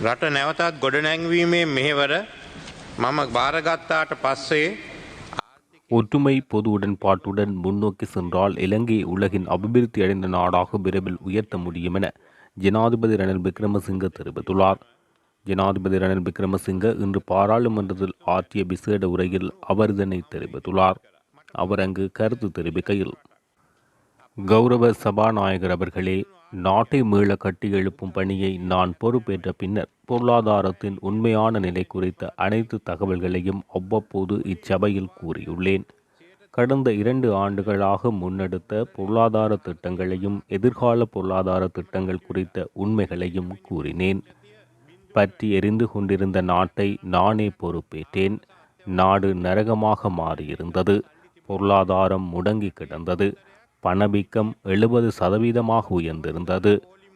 රට නැවතත් ගොඩනැංවීමේ මෙහෙවර මම භාරගත්තාට පස්සේ ஒற்றுமை பொது உடன்பாட்டுடன் முன்னோக்கி சென்றால் இலங்கையை உலகின் அபிவிருத்தி அடைந்த நாடாக விரைவில் உயர்த்த முடியும் என ஜனாதிபதி ரணில் விக்ரமசிங்க தெரிவித்துள்ளார் ஜனாதிபதி ரணில் விக்ரமசிங்க இன்று பாராளுமன்றத்தில் ஆற்றிய விசேட உரையில் அவர் இதனை தெரிவித்துள்ளார் அவர் அங்கு கருத்து தெரிவிக்கையில் கௌரவ சபாநாயகர் அவர்களே நாட்டை மீள கட்டி எழுப்பும் பணியை நான் பொறுப்பேற்ற பின்னர் பொருளாதாரத்தின் உண்மையான நிலை குறித்த அனைத்து தகவல்களையும் அவ்வப்போது இச்சபையில் கூறியுள்ளேன். கடந்த இரண்டு ஆண்டுகளாக முன்னெடுத்த பொருளாதார திட்டங்களையும் எதிர்கால பொருளாதார திட்டங்கள் குறித்த உண்மைகளையும் கூறினேன். பற்றி எரிந்து கொண்டிருந்த நாட்டை நானே பொறுப்பேற்றேன். நாடு நரகமாக மாறியிருந்தது. பொருளாதாரம் முடங்கி கிடந்தது. பணவீக்கம் எழுபது சதவீதமாக உயர்ந்திருந்தது.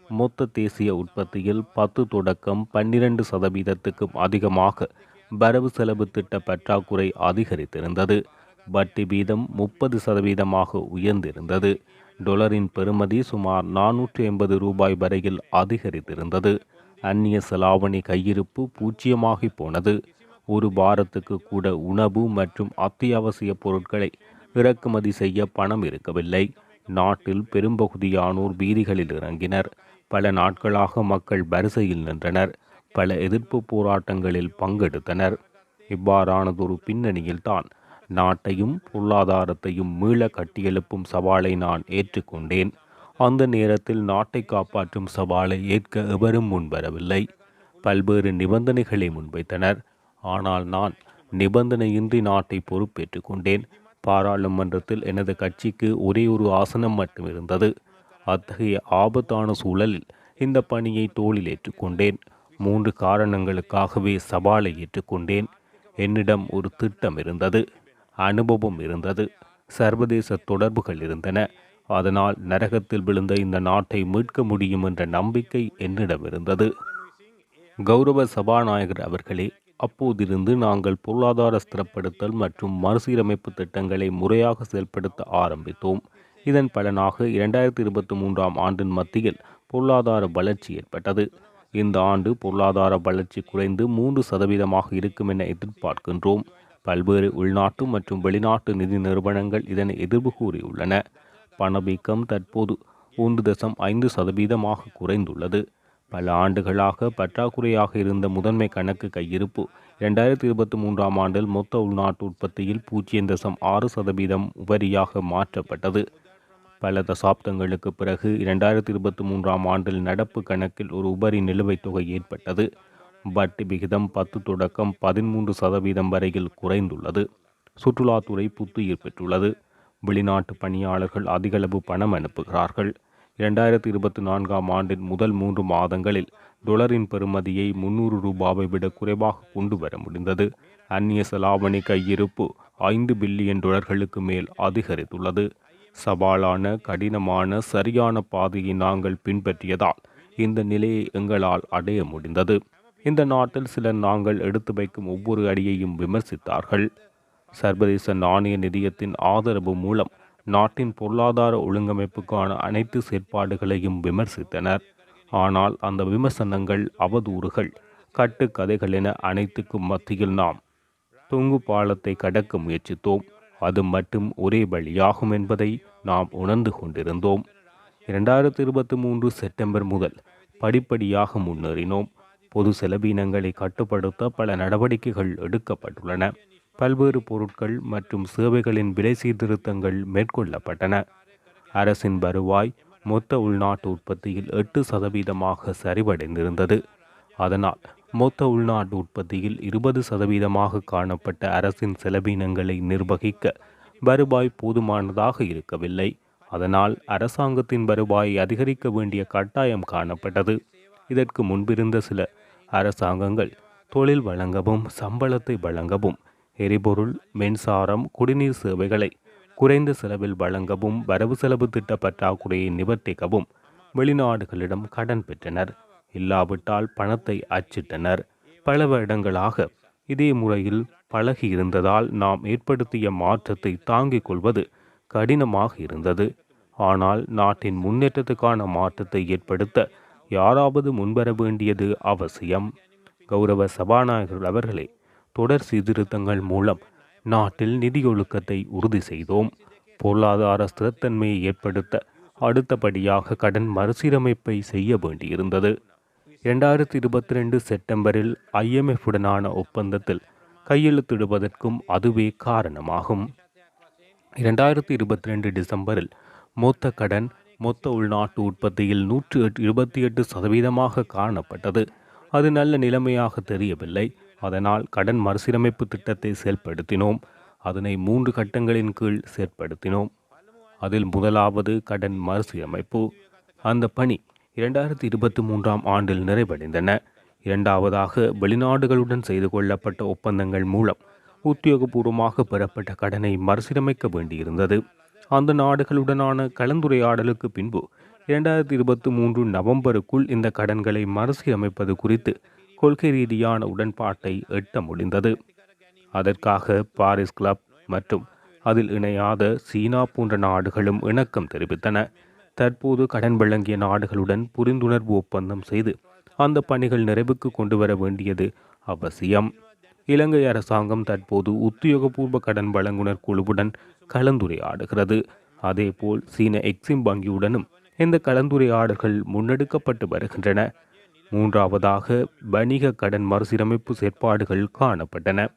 மொத்த தேசிய உற்பத்தியில் பத்து தொடக்கம் பன்னிரண்டு சதவீதத்துக்கும் அதிகமாக வரவு செலவு திட்ட பற்றாக்குறை அதிகரித்திருந்தது. வட்டி வீதம் முப்பது சதவீதமாக உயர்ந்திருந்தது. டொலரின் பெறுமதி சுமார் நானூற்றி எண்பது ரூபாய் வரையில் அதிகரித்திருந்தது. அந்நிய செலாவணி கையிருப்பு பூஜ்ஜியமாகி போனது. ஒரு வாரத்துக்கு கூட உணவு மற்றும் அத்தியாவசிய பொருட்களை இறக்குமதி செய்ய பணம் இருக்கவில்லை. நாட்டில் பெரும்பகுதியானோர் வீதிகளில் இறங்கினர். பல நாட்களாக மக்கள் வரிசையில் நின்றனர். பல எதிர்ப்பு போராட்டங்களில் பங்கெடுத்தனர். இவ்வாறானதொரு பின்னணியில்தான் நாட்டையும் பொருளாதாரத்தையும் மீள கட்டியெழுப்பும் சவாலை நான் ஏற்றுக்கொண்டேன். அந்த நேரத்தில் நாட்டை காப்பாற்றும் சவாலை ஏற்க எவரும் முன்வரவில்லை. பல்வேறு நிபந்தனைகளை முன்வைத்தனர். ஆனால் நான் நிபந்தனையின்றி நாட்டை பொறுப்பேற்றுக் கொண்டேன் பாராளுமன்றத்தில் எனது கட்சிக்கு ஒரே ஒரு ஆசனம் மட்டும் இருந்தது. அத்தகைய ஆபத்தான சூழலில் இந்த பணியை தோளில் ஏற்றுக்கொண்டேன். மூன்று காரணங்களுக்காகவே சவாலை ஏற்றுக்கொண்டேன். என்னிடம் ஒரு திட்டம் இருந்தது. அனுபவம் இருந்தது. சர்வதேச தொடர்புகள் இருந்தன. அதனால் நரகத்தில் விழுந்த இந்த நாட்டை மீட்க முடியும் என்ற நம்பிக்கை என்னிடம் இருந்தது. கௌரவ சபாநாயகர் அவர்களே அப்போதிருந்து நாங்கள் பொருளாதார ஸ்திரப்படுத்தல் மற்றும் மறுசீரமைப்பு திட்டங்களை முறையாக செயல்படுத்த ஆரம்பித்தோம். இதன் பலனாக இரண்டாயிரத்தி இருபத்தி மூன்றாம் ஆண்டின் மத்தியில் பொருளாதார வளர்ச்சி ஏற்பட்டது. இந்த ஆண்டு பொருளாதார வளர்ச்சி குறைந்து மூன்று சதவீதமாக இருக்கும் என எதிர்பார்க்கின்றோம். பல்வேறு உள்நாட்டு மற்றும் வெளிநாட்டு நிதி நிறுவனங்கள் இதனை எதிர்ப்பு கூறியுள்ளன. பணவீக்கம் தற்போது ஒன்று தசம் ஐந்து சதவீதமாக குறைந்துள்ளது. பல ஆண்டுகளாக பற்றாக்குறையாக இருந்த முதன்மை கணக்கு கையிருப்பு இரண்டாயிரத்தி இருபத்தி மூன்றாம் ஆண்டில் மொத்த உள்நாட்டு உற்பத்தியில் பூஜ்ஜியம் தசம் ஆறு சதவீதம் உபரியாக மாற்றப்பட்டது. பல தசாப்தங்களுக்கு பிறகு இரண்டாயிரத்தி இருபத்தி மூன்றாம் ஆண்டில் நடப்பு கணக்கில் ஒரு உபரி நிலுவைத் தொகை ஏற்பட்டது. வட்டி விகிதம் பத்து தொடக்கம் பதிமூன்று சதவீதம் வரையில் குறைந்துள்ளது. சுற்றுலாத்துறை புத்துயிர் பெற்றுள்ளது. வெளிநாட்டு பணியாளர்கள் அதிகளவு பணம் அனுப்புகிறார்கள். இரண்டாயிரத்தி இருபத்தி நான்காம் ஆண்டின் முதல் மூன்று மாதங்களில் டொலரின் பெறுமதியை முன்னூறு ரூபாவை விட குறைவாக கொண்டு வர முடிந்தது. அந்நிய செலாவணி கையிருப்பு ஐந்து பில்லியன் டொலர்களுக்கு மேல் அதிகரித்துள்ளது. சவாலான கடினமான சரியான பாதையை நாங்கள் பின்பற்றியதால் இந்த நிலையை எங்களால் அடைய முடிந்தது. இந்த நாட்டில் சிலர் நாங்கள் எடுத்து வைக்கும் ஒவ்வொரு அடியையும் விமர்சித்தார்கள். சர்வதேச நாணய நிதியத்தின் ஆதரவு மூலம் நாட்டின் பொருளாதார ஒழுங்கமைப்புக்கான அனைத்து செயற்பாடுகளையும் விமர்சித்தனர். ஆனால் அந்த விமர்சனங்கள் அவதூறுகள் கட்டுக்கதைகள் என அனைத்துக்கும் மத்தியில் நாம் தொங்கு பாலத்தை கடக்க முயற்சித்தோம். அது மட்டும் ஒரே வழியாகும் என்பதை நாம் உணர்ந்து கொண்டிருந்தோம். இரண்டாயிரத்தி இருபத்தி மூன்று செப்டம்பர் முதல் படிப்படியாக முன்னேறினோம். பொது செலவினங்களை கட்டுப்படுத்த பல நடவடிக்கைகள் எடுக்கப்பட்டுள்ளன. பல்வேறு பொருட்கள் மற்றும் சேவைகளின் விலை சீர்திருத்தங்கள் மேற்கொள்ளப்பட்டன. அரசின் வருவாய் மொத்த உள்நாட்டு உற்பத்தியில் எட்டு சதவீதமாக சரிவடைந்திருந்தது. அதனால் மொத்த உள்நாட்டு உற்பத்தியில் இருபது சதவீதமாக காணப்பட்ட அரசின் செலவினங்களை நிர்வகிக்க வருவாய் போதுமானதாக இருக்கவில்லை. அதனால் அரசாங்கத்தின் வருவாயை அதிகரிக்க வேண்டிய கட்டாயம் காணப்பட்டது. இதற்கு முன்பிருந்த சில அரசாங்கங்கள் தொழில் வழங்கவும் சம்பளத்தை வழங்கவும் எரிபொருள் மின்சாரம் குடிநீர் சேவைகளை குறைந்த செலவில் வழங்கவும் வரவு செலவு திட்ட பற்றாக்குறையை நிவர்த்திக்கவும் வெளிநாடுகளிடம் கடன் பெற்றனர். இல்லாவிட்டால் பணத்தை அச்சிட்டனர். பல வருடங்களாக இதே முறையில் பழகி இருந்ததால் நாம் ஏற்படுத்திய மாற்றத்தை தாங்கிக் கொள்வது கடினமாக இருந்தது. ஆனால் நாட்டின் முன்னேற்றத்துக்கான மாற்றத்தை ஏற்படுத்த யாராவது முன்வர வேண்டியது அவசியம். கௌரவ சபாநாயகர் அவர்களே தொடர் சீர்திருத்தங்கள் மூலம் நாட்டில் நிதியொழுக்கத்தை உறுதி செய்தோம். பொருளாதார ஸ்திரத்தன்மையை ஏற்படுத்த அடுத்தபடியாக கடன் மறுசீரமைப்பை செய்ய வேண்டியிருந்தது. இரண்டாயிரத்தி இருபத்தி ரெண்டு செப்டம்பரில் ஐஎம்எஃப்புடனான உடனான ஒப்பந்தத்தில் கையெழுத்திடுவதற்கும் அதுவே காரணமாகும். இரண்டாயிரத்தி இருபத்தி ரெண்டு டிசம்பரில் மொத்த கடன் மொத்த உள்நாட்டு உற்பத்தியில் நூற்று இருபத்தி எட்டு சதவீதமாக காணப்பட்டது. அது நல்ல நிலைமையாக தெரியவில்லை. அதனால் கடன் மறுசீரமைப்பு திட்டத்தை செயல்படுத்தினோம். அதனை மூன்று கட்டங்களின் கீழ் செயற்படுத்தினோம். அதில் முதலாவது கடன் மறுசீரமைப்பு. அந்த பணி இரண்டாயிரத்தி இருபத்தி மூன்றாம் ஆண்டில் நிறைவடைந்தன. இரண்டாவதாக வெளிநாடுகளுடன் செய்து கொள்ளப்பட்ட ஒப்பந்தங்கள் மூலம் உத்தியோகபூர்வமாக பெறப்பட்ட கடனை மறுசீரமைக்க வேண்டியிருந்தது. அந்த நாடுகளுடனான கலந்துரையாடலுக்கு பின்பு இரண்டாயிரத்தி இருபத்தி மூன்று நவம்பருக்குள் இந்த கடன்களை மறுசீரமைப்பது குறித்து கொள்கை ரீதியான உடன்பாட்டை எட்ட முடிந்தது. அதற்காக பாரிஸ் கிளப் மற்றும் அதில் இணையாத சீனா போன்ற நாடுகளும் இணக்கம் தெரிவித்தன. தற்போது கடன் வழங்கிய நாடுகளுடன் புரிந்துணர்வு ஒப்பந்தம் செய்து அந்த பணிகள் நிறைவுக்கு கொண்டு வர வேண்டியது அவசியம். இலங்கை அரசாங்கம் தற்போது உத்தியோகபூர்வ கடன் வழங்குனர் குழுவுடன் கலந்துரையாடுகிறது. அதேபோல் சீன எக்ஸிம் வங்கியுடனும் இந்த கலந்துரையாடல்கள் முன்னெடுக்கப்பட்டு வருகின்றன. மூன்றாவதாக வணிக கடன் மறுசீரமைப்பு செயற்பாடுகள் காணப்பட்டன.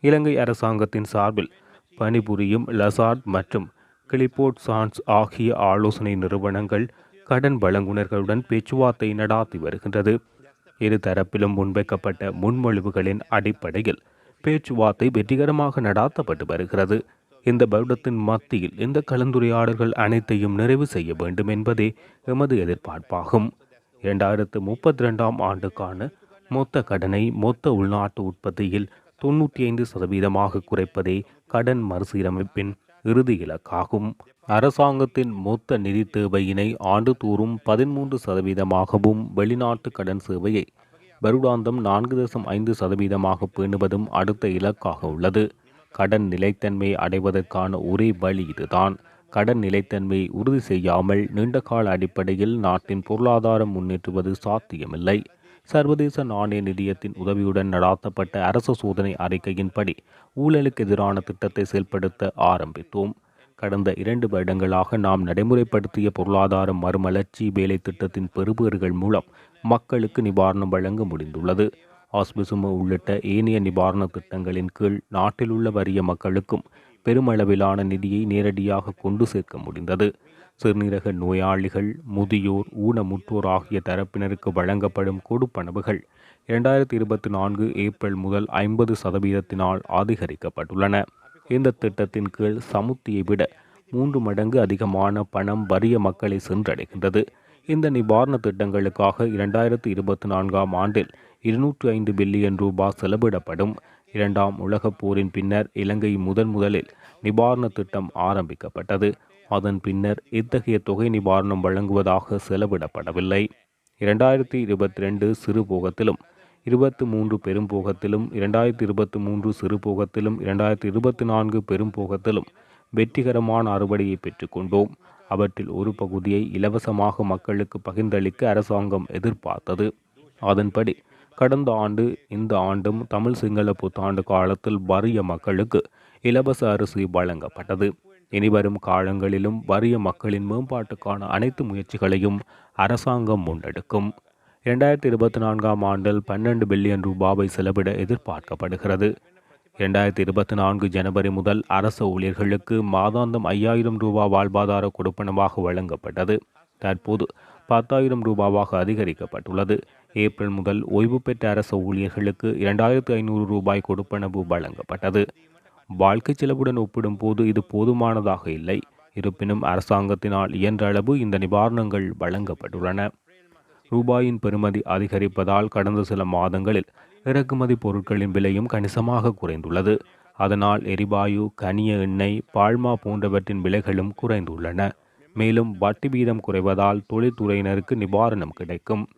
இலங்கை அரசாங்கத்தின் சார்பில் பணிபுரியும் லசார்ட் மற்றும் கிளிபோர்ட் சான்ஸ் ஆகிய ஆலோசனை நிறுவனங்கள் கடன் வழங்குனர்களுடன் பேச்சுவார்த்தை நடாத்தி வருகின்றது. இரு தரப்பிலும் முன்வைக்கப்பட்ட முன்மொழிவுகளின் அடிப்படையில் பேச்சுவார்த்தை வெற்றிகரமாக நடாத்தப்பட்டு வருகிறது. இந்த வருடத்தின் மத்தியில் இந்த கலந்துரையாடல்கள் அனைத்தையும் நிறைவு செய்ய வேண்டும் என்பதே எமது எதிர்பார்ப்பாகும். இரண்டாயிரத்து முப்பத்தி ரெண்டாம் ஆண்டுக்கான மொத்த கடனை மொத்த உள்நாட்டு உற்பத்தியில் தொண்ணூற்றி ஐந்து சதவீதமாக குறைப்பதே கடன் மறுசீரமைப்பின் இறுதி இலக்காகும். அரசாங்கத்தின் மொத்த நிதி தேவையினை ஆண்டுதோறும் பதிமூன்று சதவீதமாகவும் வெளிநாட்டு கடன் சேவையை வருடாந்தம் நான்கு தசம் ஐந்து சதவீதமாக பேணுவதும் அடுத்த இலக்காக உள்ளது. கடன் நிலைத்தன்மை அடைவதற்கான ஒரே வழி இதுதான். கடன் நிலைத்தன்மையை உறுதி செய்யாமல் நீண்டகால அடிப்படையில் நாட்டின் பொருளாதாரம் முன்னேற்றுவது சாத்தியமில்லை. சர்வதேச நாணய நிதியத்தின் உதவியுடன் நடாத்தப்பட்ட அரசு சோதனை அறிக்கையின்படி ஊழலுக்கு எதிரான திட்டத்தை செயல்படுத்த ஆரம்பித்தோம். கடந்த இரண்டு வருடங்களாக நாம் நடைமுறைப்படுத்திய பொருளாதார மறுமலர்ச்சி வேலை திட்டத்தின் பெறுபேறுகள் மூலம் மக்களுக்கு நிவாரணம் வழங்க முடிந்துள்ளது. ஆஸ்பிசும உள்ளிட்ட ஏனைய நிவாரண திட்டங்களின் கீழ் நாட்டிலுள்ள வறிய மக்களுக்கும் பெருமளவிலான நிதியை நேரடியாக கொண்டு சேர்க்க முடிந்தது. சிறுநீரக நோயாளிகள் முதியோர் ஊனமுற்றோர் ஆகிய தரப்பினருக்கு வழங்கப்படும் கொடுப்பனவுகள் இரண்டாயிரத்தி இருபத்தி நான்கு ஏப்ரல் முதல் ஐம்பது சதவீதத்தினால் அதிகரிக்கப்பட்டுள்ளன. இந்த திட்டத்தின் கீழ் சமுத்தியை விட மூன்று மடங்கு அதிகமான பணம் வறிய மக்களை சென்றடைகின்றது. இந்த நிவாரண திட்டங்களுக்காக இரண்டாயிரத்தி இருபத்தி நான்காம் ஆண்டில் இருநூற்றி ஐந்து பில்லியன் ரூபாய் செலவிடப்படும். இரண்டாம் உலகப் போரின் பின்னர் இலங்கை முதன் முதலில் நிவாரண திட்டம் ஆரம்பிக்கப்பட்டது. அதன் பின்னர் இத்தகைய தொகை நிவாரணம் வழங்குவதாக செலவிடப்படவில்லை. இரண்டாயிரத்தி இருபத்தி ரெண்டு சிறுபோகத்திலும் இருபத்தி மூன்று பெரும் போகத்திலும் இரண்டாயிரத்தி இருபத்தி மூன்று சிறுபோகத்திலும் இரண்டாயிரத்தி இருபத்தி நான்கு பெரும் போகத்திலும் வெற்றிகரமான அறுவடையை பெற்றுக்கொண்டோம் அவற்றில் ஒரு பகுதியை இலவசமாக மக்களுக்கு பகிர்ந்தளிக்க அரசாங்கம் எதிர்பார்த்தது. அதன்படி கடந்த ஆண்டு இந்த ஆண்டும் தமிழ் சிங்கள புத்தாண்டு காலத்தில் வறிய மக்களுக்கு இலவச அரிசி வழங்கப்பட்டது. இனிவரும் காலங்களிலும் வறிய மக்களின் மேம்பாட்டுக்கான அனைத்து முயற்சிகளையும் அரசாங்கம் முன்னெடுக்கும். இரண்டாயிரத்தி இருபத்தி நான்காம் ஆண்டில் பன்னெண்டு பில்லியன் ரூபாவை செலவிட எதிர்பார்க்கப்படுகிறது. இரண்டாயிரத்தி இருபத்தி நான்கு ஜனவரி முதல் அரசு ஊழியர்களுக்கு மாதாந்தம் ஐயாயிரம் ரூபாய் வாழ்வாதார கொடுப்பனவாக வழங்கப்பட்டது. தற்போது பத்தாயிரம் ரூபாவாக அதிகரிக்கப்பட்டுள்ளது. ஏப்ரல் முதல் ஓய்வு பெற்ற அரசு ஊழியர்களுக்கு இரண்டாயிரத்து ஐநூறு ரூபாய் கொடுப்பனவு வழங்கப்பட்டது. வாழ்க்கை செலவுடன் ஒப்பிடும்போது இது போதுமானதாக இல்லை. இருப்பினும் அரசாங்கத்தினால் இயன்ற அளவு இந்த நிவாரணங்கள் வழங்கப்பட்டுள்ளன. ரூபாயின் பெறுமதி அதிகரிப்பதால் கடந்த சில மாதங்களில் இறக்குமதி பொருட்களின் விலையும் கணிசமாக குறைந்துள்ளது. அதனால் எரிவாயு கனிய எண்ணெய் பால்மா போன்றவற்றின் விலைகளும் குறைந்துள்ளன. மேலும் வட்டி வீதம் குறைவதால் தொழில்துறையினருக்கு நிவாரணம் கிடைக்கும்.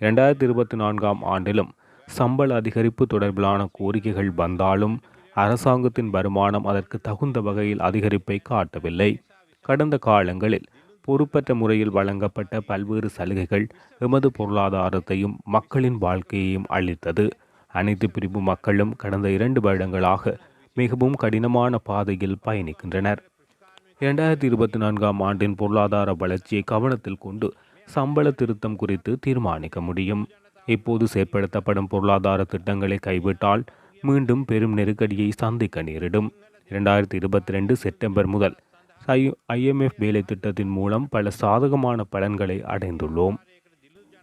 இரண்டாயிரத்தி இருபத்தி நான்காம் ஆண்டிலும் சம்பள அதிகரிப்பு தொடர்பிலான கோரிக்கைகள் வந்தாலும் அரசாங்கத்தின் வருமானம் அதற்கு தகுந்த வகையில் அதிகரிப்பை காட்டவில்லை. கடந்த காலங்களில் பொறுப்பற்ற முறையில் வழங்கப்பட்ட பல்வேறு சலுகைகள் எமது பொருளாதாரத்தையும் மக்களின் வாழ்க்கையையும் அளித்தது அனைத்து பிரிவு மக்களும் கடந்த இரண்டு வருடங்களாக மிகவும் கடினமான பாதையில் பயணிக்கின்றனர். இரண்டாயிரத்தி இருபத்தி நான்காம் ஆண்டின் பொருளாதார வளர்ச்சியை கவனத்தில் கொண்டு சம்பள திருத்தம் குறித்து தீர்மானிக்க முடியும். இப்போது செயற்படுத்தப்படும் பொருளாதார திட்டங்களை கைவிட்டால் மீண்டும் பெரும் நெருக்கடியை சந்திக்க நேரிடும். இரண்டாயிரத்தி இருபத்தி ரெண்டு செப்டம்பர் முதல் ஐஎம்எஃப் வேலை திட்டத்தின் மூலம் பல சாதகமான பலன்களை அடைந்துள்ளோம்.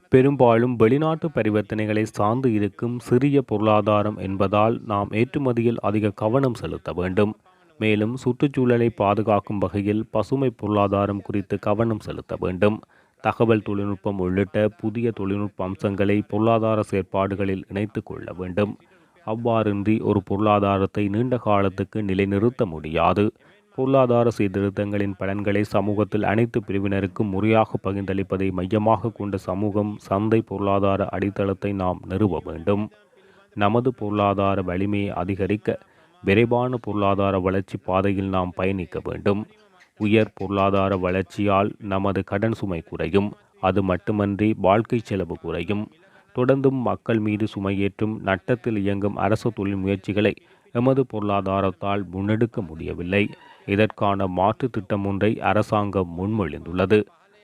பெரும்பாலும் வெளிநாட்டு பரிவர்த்தனைகளை சார்ந்து இருக்கும் சிறிய பொருளாதாரம் என்பதால் நாம் ஏற்றுமதியில் அதிக கவனம் செலுத்த வேண்டும். மேலும் சுற்றுச்சூழலை பாதுகாக்கும் வகையில் பசுமை பொருளாதாரம் குறித்து கவனம் செலுத்த வேண்டும். தகவல் தொழில்நுட்பம் உள்ளிட்ட புதிய தொழில்நுட்ப அம்சங்களை பொருளாதார செயற்பாடுகளில் இணைத்து கொள்ள வேண்டும். அவ்வாறின்றி ஒரு பொருளாதாரத்தை நீண்ட காலத்துக்கு நிலைநிறுத்த முடியாது. பொருளாதார சீர்திருத்தங்களின் பலன்களை சமூகத்தில் அனைத்து பிரிவினருக்கும் முறையாக பகிர்ந்தளிப்பதை மையமாக கொண்ட சமூகம் சந்தை பொருளாதார அடித்தளத்தை நாம் நிறுவ வேண்டும். நமது பொருளாதார வலிமையை அதிகரிக்க விரைவான பொருளாதார வளர்ச்சி பாதையில் நாம் பயணிக்க வேண்டும். உயர் பொருளாதார வளர்ச்சியால் நமது கடன் சுமை குறையும். அது மட்டுமன்றி வாழ்க்கை செலவு குறையும். தொடர்ந்தும் மக்கள் மீது சுமையேற்றும் நட்டத்தில் இயங்கும் அரசு தொழில் முயற்சிகளை எமது பொருளாதாரத்தால் முன்னெடுக்க முடியவில்லை. இதற்கான மாற்று திட்டம் ஒன்றை அரசாங்கம் முன்மொழிந்துள்ளது.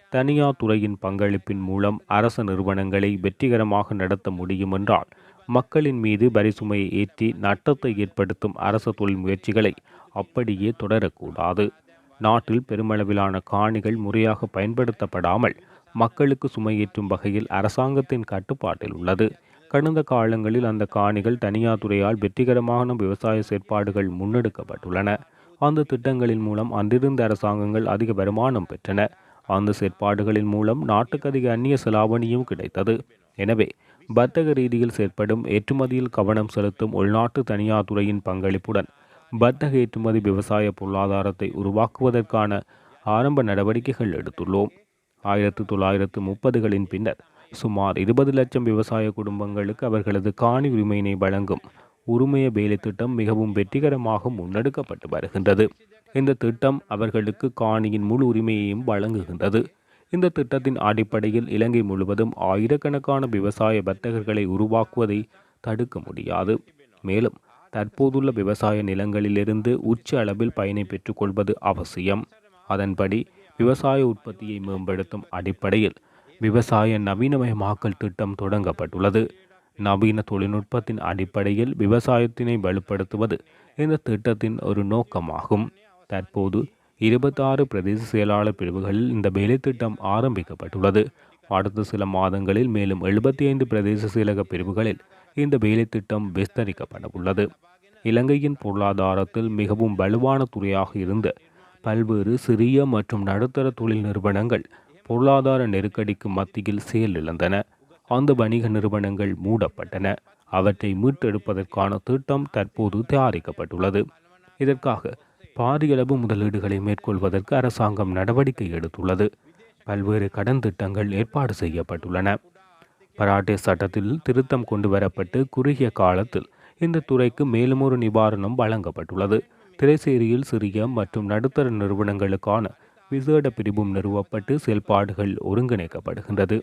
தனியார் துறையின் பங்களிப்பின் மூலம் அரச நிறுவனங்களை வெற்றிகரமாக நடத்த முடியும் என்றால் மக்களின் மீது வரிசுமையை ஏற்றி நட்டத்தை ஏற்படுத்தும் அரசு தொழில் முயற்சிகளை அப்படியே தொடரக்கூடாது. நாட்டில் பெருமளவிலான காணிகள் முறையாக பயன்படுத்தப்படாமல் மக்களுக்கு சுமையேற்றும் வகையில் அரசாங்கத்தின் கட்டுப்பாட்டில் உள்ளது. கடந்த காலங்களில் அந்த காணிகள் தனியார் துறையால் வெற்றிகரமான விவசாய செயற்பாடுகள் முன்னெடுக்கப்பட்டுள்ளன. அந்த திட்டங்களின் மூலம் அன்றிருந்த அரசாங்கங்கள் அதிக வருமானம் பெற்றன. அந்த செயற்பாடுகளின் மூலம் நாட்டுக்கு அதிக அந்நிய செலாவணியும் கிடைத்தது. எனவே வர்த்தக ரீதியில் செயற்படும் ஏற்றுமதியில் கவனம் செலுத்தும் உள்நாட்டு தனியார் துறையின் பங்களிப்புடன் வர்த்தக ஏற்றுமதி விவசாய பொருளாதாரத்தை உருவாக்குவதற்கான ஆரம்ப நடவடிக்கைகள் எடுத்துள்ளோம். ஆயிரத்து தொள்ளாயிரத்து முப்பதுகளின் பின்னர் சுமார் இருபது லட்சம் விவசாய குடும்பங்களுக்கு அவர்களது காணி உரிமையினை வழங்கும் உரிமைய வேலை திட்டம் மிகவும் வெற்றிகரமாக முன்னெடுக்கப்பட்டு வருகின்றது. இந்த திட்டம் அவர்களுக்கு காணியின் முழு உரிமையையும் வழங்குகின்றது. இந்த திட்டத்தின் அடிப்படையில் இலங்கை முழுவதும் ஆயிரக்கணக்கான விவசாய வர்த்தகர்களை உருவாக்குவதை தடுக்க முடியாது. மேலும் தற்போதுள்ள விவசாய நிலங்களிலிருந்து உச்ச அளவில் பயனை பெற்றுக்கொள்வது அவசியம். அதன்படி விவசாய உற்பத்தியை மேம்படுத்தும் அடிப்படையில் விவசாய நவீனமயமாக்கல் திட்டம் தொடங்கப்பட்டுள்ளது. நவீன தொழில்நுட்பத்தின் அடிப்படையில் விவசாயத்தினை வலுப்படுத்துவது இந்த திட்டத்தின் ஒரு நோக்கமாகும். தற்போது இருபத்தாறு பிரதேச செயலாளர் பிரிவுகளில் இந்த வேலை திட்டம் ஆரம்பிக்கப்பட்டுள்ளது. அடுத்த சில மாதங்களில் மேலும் எழுபத்தி ஐந்து பிரதேச செயலக பிரிவுகளில் இந்த வேலை திட்டம் விஸ்தரிக்கப்பட உள்ளது இலங்கையின் பொருளாதாரத்தில் மிகவும் வலுவான துறையாக இருந்த பல்வேறு சிறிய மற்றும் நடுத்தர தொழில் நிறுவனங்கள் பொருளாதார நெருக்கடிக்கு மத்தியில் செயலிழந்தன. அந்த வணிக நிறுவனங்கள் மூடப்பட்டன. அவற்றை மீட்டெடுப்பதற்கான திட்டம் தற்போது தயாரிக்கப்பட்டுள்ளது. இதற்காக பாரியளவு முதலீடுகளை மேற்கொள்வதற்கு அரசாங்கம் நடவடிக்கை எடுத்துள்ளது. பல்வேறு கடன் திட்டங்கள் ஏற்பாடு செய்யப்பட்டுள்ளன. பராட்டே சட்டத்தில் திருத்தம் கொண்டு வரப்பட்டு குறுகிய காலத்தில் இந்த துறைக்கு மேலும் ஒரு நிவாரணம் வழங்கப்பட்டுள்ளது. திரைசேரியில் சிறிய மற்றும் நடுத்தர நிறுவனங்களுக்கான விசேட பிரிவும் நிறுவப்பட்டு செயல்பாடுகள் ஒருங்கிணைக்கப்படுகின்றது.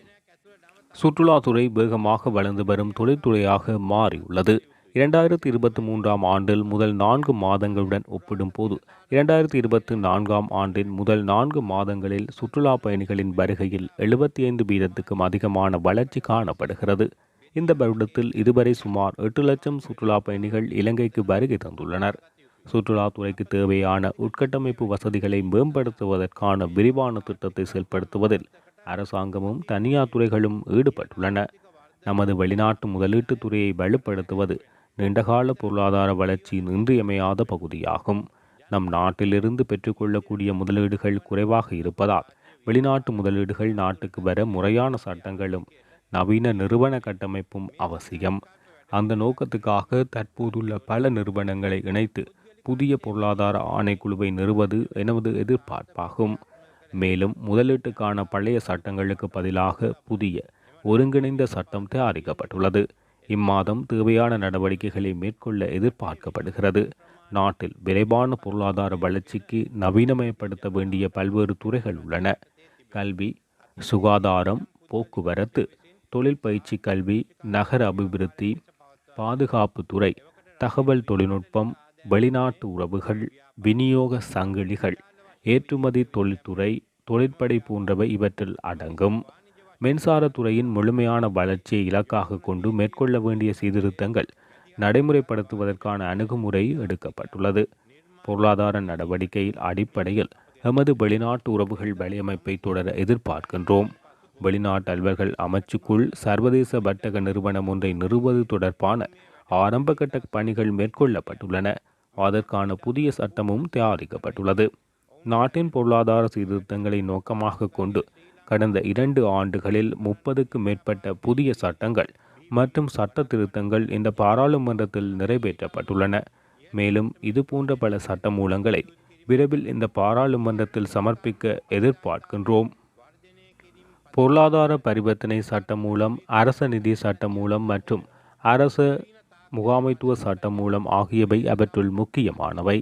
சுற்றுலாத்துறை வேகமாக வளர்ந்து வரும் தொழில்துறையாக மாறியுள்ளது. இரண்டாயிரத்தி இருபத்தி மூன்றாம் ஆண்டில் முதல் நான்கு மாதங்களுடன் ஒப்பிடும்போது இரண்டாயிரத்தி இருபத்தி நான்காம் ஆண்டின் முதல் நான்கு மாதங்களில் சுற்றுலா பயணிகளின் வருகையில் எழுபத்தி ஐந்து வீதத்துக்கும் அதிகமான வளர்ச்சி காணப்படுகிறது. இந்த வருடத்தில் இதுவரை சுமார் எட்டு லட்சம் சுற்றுலா பயணிகள் இலங்கைக்கு வருகை தந்துள்ளனர். சுற்றுலாத்துறைக்கு தேவையான உட்கட்டமைப்பு வசதிகளை மேம்படுத்துவதற்கான விரிவான திட்டத்தை செயல்படுத்துவதில் அரசாங்கமும் தனியார் துறைகளும் ஈடுபட்டுள்ளன. நமது வெளிநாட்டு முதலீட்டுத் துறையை வலுப்படுத்துவது நீண்டகால பொருளாதார வளர்ச்சியின் இன்றியமையாத பகுதியாகும். நம் நாட்டிலிருந்து பெற்றுக்கொள்ளக்கூடிய முதலீடுகள் குறைவாக இருப்பதால் வெளிநாட்டு முதலீடுகள் நாட்டுக்கு வர முறையான சட்டங்களும் நவீன நிறுவன கட்டமைப்பும் அவசியம். அந்த நோக்கத்துக்காக தற்போதுள்ள பல நிறுவனங்களை இணைத்து புதிய பொருளாதார ஆணைக்குழுவை நிறுவது எனது எதிர்பார்ப்பாகும். மேலும் முதலீட்டுக்கான பழைய சட்டங்களுக்கு பதிலாக புதிய ஒருங்கிணைந்த சட்டம் தயாரிக்கப்பட்டுள்ளது. இம்மாதம் தேவையான நடவடிக்கைகளை மேற்கொள்ள எதிர்பார்க்கப்படுகிறது. நாட்டில் விரைவான பொருளாதார வளர்ச்சிக்கு நவீனமயப்படுத்த வேண்டிய பல்வேறு துறைகள் உள்ளன. கல்வி சுகாதாரம் போக்குவரத்து தொழில் பயிற்சி கல்வி நகர அபிவிருத்தி பாதுகாப்பு துறை தகவல் தொழில்நுட்பம் வெளிநாட்டு உறவுகள் விநியோக சங்கிலிகள் ஏற்றுமதி தொழில்துறை தொழிற்படை போன்றவை இவற்றில் அடங்கும். மின்சாரத்துறையின் முழுமையான வளர்ச்சியை இலக்காக கொண்டு மேற்கொள்ள வேண்டிய சீர்திருத்தங்கள் நடைமுறைப்படுத்துவதற்கான அணுகுமுறை எடுக்கப்பட்டுள்ளது. பொருளாதார நடவடிக்கையில் அடிப்படையில் எமது வெளிநாட்டு உறவுகள் வலையமைப்பை தொடர எதிர்பார்க்கின்றோம். வெளிநாட்டு அல்வர்கள் அமைச்சுக்குள் சர்வதேச வர்த்தக நிறுவனம் ஒன்றை நிறுவது தொடர்பான ஆரம்பகட்ட பணிகள் மேற்கொள்ளப்பட்டுள்ளன. அதற்கான புதிய சட்டமும் தயாரிக்கப்பட்டுள்ளது. நாட்டின் பொருளாதார சீர்திருத்தங்களை நோக்கமாக கொண்டு கடந்த இரண்டு ஆண்டுகளில் முப்பதுக்கு மேற்பட்ட புதிய சட்டங்கள் மற்றும் சட்ட திருத்தங்கள் இந்த பாராளுமன்றத்தில் நிறைவேற்றப்பட்டுள்ளன. மேலும் இதுபோன்ற பல சட்ட மூலங்களை விரைவில் இந்த பாராளுமன்றத்தில் சமர்ப்பிக்க எதிர்பார்க்கின்றோம். பொருளாதார பரிவர்த்தனை சட்டம் மூலம் அரச நிதி சட்டம் மூலம் மற்றும் அரச முகாமைத்துவ சட்டம் மூலம் ஆகியவை அவற்றுள் முக்கியமானவை.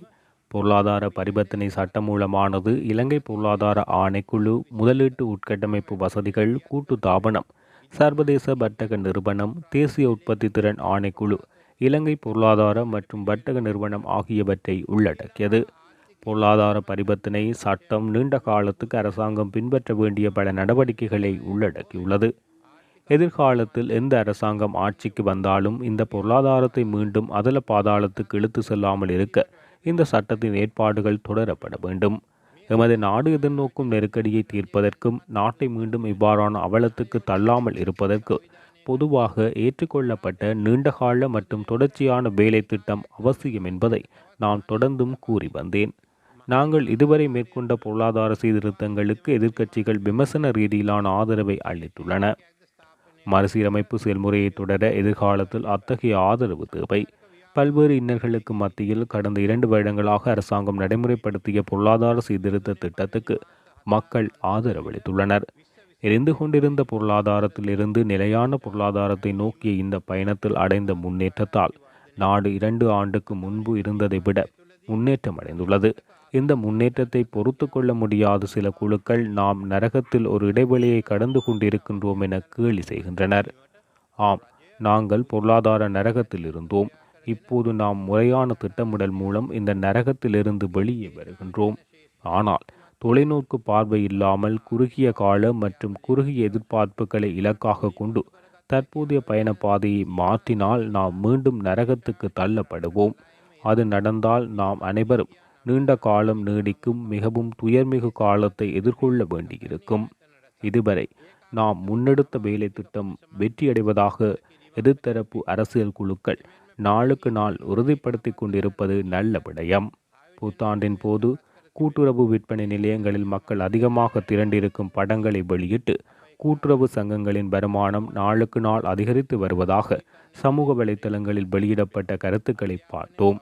பொருளாதார பரிவர்த்தனை சட்டமூலமானது இலங்கை பொருளாதார ஆணைக்குழு முதலீட்டு உட்கட்டமைப்பு வசதிகள் கூட்டு தாபனம் சர்வதேச வர்த்தக நிறுவனம் தேசிய உற்பத்தி திறன் ஆணைக்குழு இலங்கை பொருளாதார மற்றும் வர்த்தக நிறுவனம் ஆகியவற்றை உள்ளடக்கியது. பொருளாதார பரிவர்த்தனை சட்டம் நீண்ட காலத்துக்கு அரசாங்கம் பின்பற்ற வேண்டிய பல நடவடிக்கைகளை உள்ளடக்கியுள்ளது. எதிர்காலத்தில் எந்த அரசாங்கம் ஆட்சிக்கு வந்தாலும் இந்த பொருளாதாரத்தை மீண்டும் அதல பாதாளத்துக்கு இழுத்து செல்லாமல் இருக்க இந்த சட்டத்தின் ஏற்பாடுகள் தொடரப்பட வேண்டும். எமது நாடு எதிர்நோக்கும் நெருக்கடியை தீர்ப்பதற்கும் நாட்டை மீண்டும் இவ்வாறான அவலத்துக்கு தள்ளாமல் இருப்பதற்கு பொதுவாக ஏற்றுக்கொள்ளப்பட்ட நீண்டகால மற்றும் தொடர்ச்சியான வேலை திட்டம் அவசியம் என்பதை நான் தொடர்ந்தும் கூறி வந்தேன். நாங்கள் இதுவரை மேற்கொண்ட பொருளாதார சீர்திருத்தங்களுக்கு எதிர்க்கட்சிகள் விமர்சன ரீதியிலான ஆதரவை அளித்துள்ளன. மறுசீரமைப்பு செயல்முறையை தொடர எதிர்காலத்தில் அத்தகைய ஆதரவு தேவை. பல்வேறு இன்னல்களுக்கு மத்தியில் கடந்த இரண்டு வருடங்களாக அரசாங்கம் நடைமுறைப்படுத்திய பொருளாதார சீர்திருத்த திட்டத்துக்கு மக்கள் ஆதரவளித்துள்ளனர் எரிந்து கொண்டிருந்த பொருளாதாரத்திலிருந்து நிலையான பொருளாதாரத்தை நோக்கிய இந்த பயணத்தில் அடைந்த முன்னேற்றத்தால் நாடு இரண்டு ஆண்டுக்கு முன்பு இருந்ததை விட முன்னேற்றம் அடைந்துள்ளது. இந்த முன்னேற்றத்தை பொறுத்து கொள்ள முடியாத சில குழுக்கள் நாம் நரகத்தில் ஒரு இடைவெளியை கடந்து கொண்டிருக்கின்றோம் என கேலி செய்கின்றனர். ஆம் நாங்கள் பொருளாதார நரகத்தில் இருந்தோம். இப்போது நாம் முறையான திட்டமிடல் மூலம் இந்த நரகத்திலிருந்து வெளியே வருகின்றோம். ஆனால் தொலைநோக்கு பார்வை இல்லாமல் குறுகிய கால மற்றும் குறுகிய எதிர்பார்ப்புகளை இலக்காக கொண்டு தற்போதைய பயண பாதையை மாற்றினால் நாம் மீண்டும் நரகத்துக்கு தள்ளப்படுவோம். அது நடந்தால் நாம் அனைவரும் நீண்ட காலம் நீடிக்கும் மிகவும் துயர்மிகு காலத்தை எதிர்கொள்ள வேண்டியிருக்கும். இதுவரை நாம் முன்னெடுத்த வேலை திட்டம் வெற்றியடைவதாக எதிர்த்தரப்பு அரசியல் குழுக்கள் நாளுக்கு நாள் உறுதிப்படுத்தி கொண்டிருப்பது நல்ல விடயம். புத்தாண்டின் போது கூட்டுறவு விற்பனை நிலையங்களில் மக்கள் அதிகமாக திரண்டிருக்கும் படங்களை வெளியிட்டு கூட்டுறவு சங்கங்களின் வருமானம் நாளுக்கு நாள் அதிகரித்து வருவதாக சமூக வலைத்தளங்களில் வெளியிடப்பட்ட கருத்துக்களை பார்த்தோம்.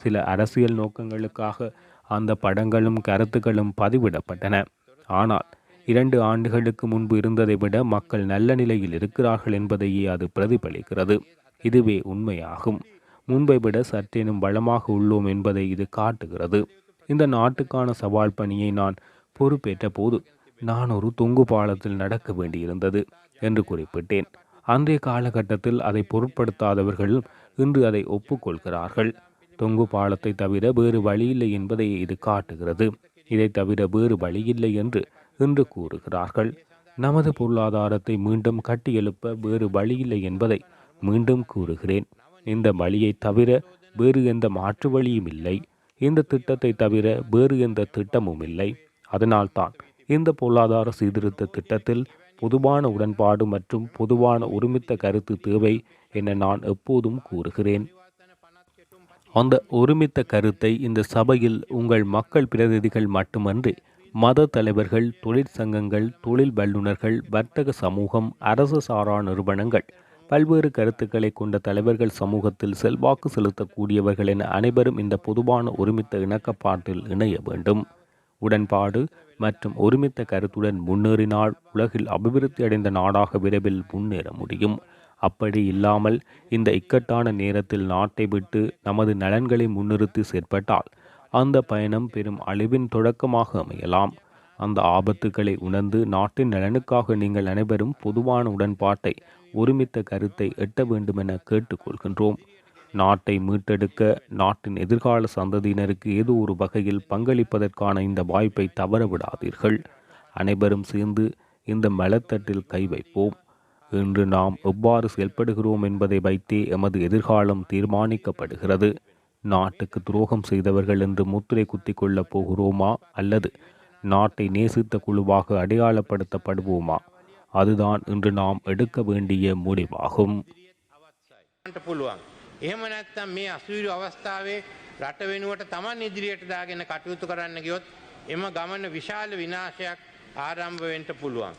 சில அரசியல் நோக்கங்களுக்காக அந்த படங்களும் கருத்துக்களும் பதிவிடப்பட்டன. ஆனால் இரண்டு ஆண்டுகளுக்கு முன்பு இருந்ததை விட மக்கள் நல்ல நிலையில் இருக்கிறார்கள் என்பதையே அது பிரதிபலிக்கிறது. இதுவே உண்மையாகும். முன்பை விட சற்றேனும் பலமாக உள்ளோம் என்பதை இது காட்டுகிறது. இந்த நாட்டுக்கான சவால் பணியை நான் பொறுப்பேற்ற போது நான் ஒரு தொங்கு பாலத்தில் நடக்க வேண்டியிருந்தது என்று குறிப்பிட்டேன். அன்றைய காலகட்டத்தில் அதை பொருட்படுத்தாதவர்கள் இன்று அதை ஒப்புக்கொள்கிறார்கள். தொங்கு பாலத்தை தவிர வேறு வழியில்லை என்பதை இது காட்டுகிறது. இதை தவிர வேறு வழியில்லை என்று இன்று கூறுகிறார்கள். நமது பொருளாதாரத்தை மீண்டும் கட்டியெழுப்ப வேறு வழியில்லை என்பதை மீண்டும் கூறுகிறேன். இந்த வழியை தவிர வேறு எந்த மாற்று வழியும் இல்லை. இந்த திட்டத்தை தவிர வேறு எந்த திட்டமும் இல்லை. அதனால்தான் இந்த பொருளாதார சீர்திருத்த திட்டத்தில் பொதுவான உடன்பாடு மற்றும் பொதுவான ஒருமித்த கருத்து தேவை என நான் எப்போதும் கூறுகிறேன். அந்த ஒருமித்த கருத்தை இந்த சபையில் உங்கள் மக்கள் பிரதிநிதிகள் மட்டுமன்றி மத தலைவர்கள் தொழிற்சங்கங்கள் தொழில் வல்லுநர்கள் வர்த்தக சமூகம் அரசு சாரா நிறுவனங்கள் பல்வேறு கருத்துக்களை கொண்ட தலைவர்கள் சமூகத்தில் செல்வாக்கு செலுத்தக்கூடியவர்கள் என அனைவரும் இந்த பொதுவான ஒருமித்த இணக்கப்பாட்டில் இணைய வேண்டும். உடன்பாடு மற்றும் ஒருமித்த கருத்துடன் முன்னேறினால் உலகில் அபிவிருத்தி அடைந்த நாடாக விரைவில் முன்னேற முடியும். அப்படி இல்லாமல் இந்த இக்கட்டான நேரத்தில் நாட்டை விட்டு நமது நலன்களை முன்னிறுத்தி செயற்பட்டால் அந்த பயணம் பெரும் அழிவின் தொடக்கமாக அமையலாம். அந்த ஆபத்துக்களை உணர்ந்து நாட்டின் நலனுக்காக நீங்கள் அனைவரும் பொதுவான உடன்பாட்டை ஒருமித்த கருத்தை எட்ட வேண்டுமென கேட்டுக்கொள்கின்றோம். நாட்டை மீட்டெடுக்க நாட்டின் எதிர்கால சந்ததியினருக்கு ஏதோ ஒரு வகையில் பங்களிப்பதற்கான இந்த வாய்ப்பை தவற விடாதீர்கள் அனைவரும் சேர்ந்து இந்த மலத்தட்டில் கை வைப்போம். இன்று நாம் எவ்வாறு செயல்படுகிறோம் என்பதை வைத்தே எமது எதிர்காலம் தீர்மானிக்கப்படுகிறது. நாட்டுக்கு துரோகம் செய்தவர்கள் என்று முத்திரை குத்திக் கொள்ளப் போகிறோமா? அல்லது நாட்டை நேசித்த குழுவாக அடையாளப்படுத்தப்படுவோமா? அதுதான் இன்று நாம் எடுக்க வேண்டிய முடிவாகும் ට පුළුවන්. එහෙම නැත්තම් මේ අසුවිරු අවස්ථාවේ රට වෙනුවට තමන් ඉදිරියට දාගෙන කටයුතු කරන්න ගියොත් එම ගමන විශාල විනාශයක් ආරම්භවෙන්ට පුළුවන්.